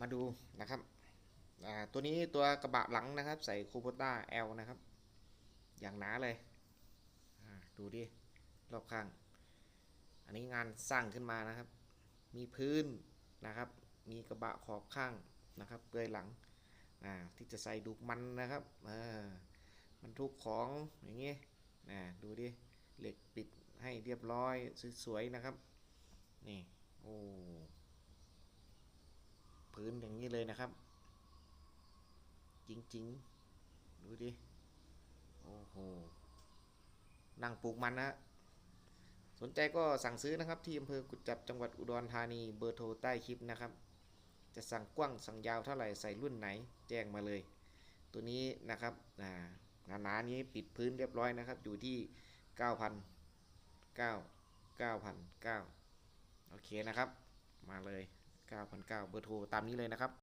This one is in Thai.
มาดูนะครับตัวนี้ตัวกระบะหลังนะครับ ใส่คูโบต้า L นะครับ อย่างหนาเลยดูดิรอบข้าง อันนี้งานสร้างขึ้นมานะครับ มีพื้นนะครับ มีกระบะขอบข้างนะครับเปลือยหลังที่จะใส่ดูกมันนะครับมันทุกของอย่างเงี้นะดูดิเหล็กปิดให้เรียบร้อยสวยๆนะครับนี่โอ้ เลยนะครับ จริงๆ ดูดิ โอ้โห นั่งปลูกมันนะ สนใจก็สั่งซื้อนะครับ ที่อำเภอกุจจับจังหวัดอุดรธานีเบอร์โทรใต้คลิปนะครับ จะสั่งกว้างสั่งยาวเท่าไหร่ใส่รุ่นไหน แจ้งมาเลย ตัวนี้นะครับอ่าหนาๆนี้ปิดพื้นเรียบร้อยนะครับ อยู่ที่ 9,000 9 9,009โอเคนะครับ มาเลย 9,009เบอร์โทรตามนี้เลยนะครับ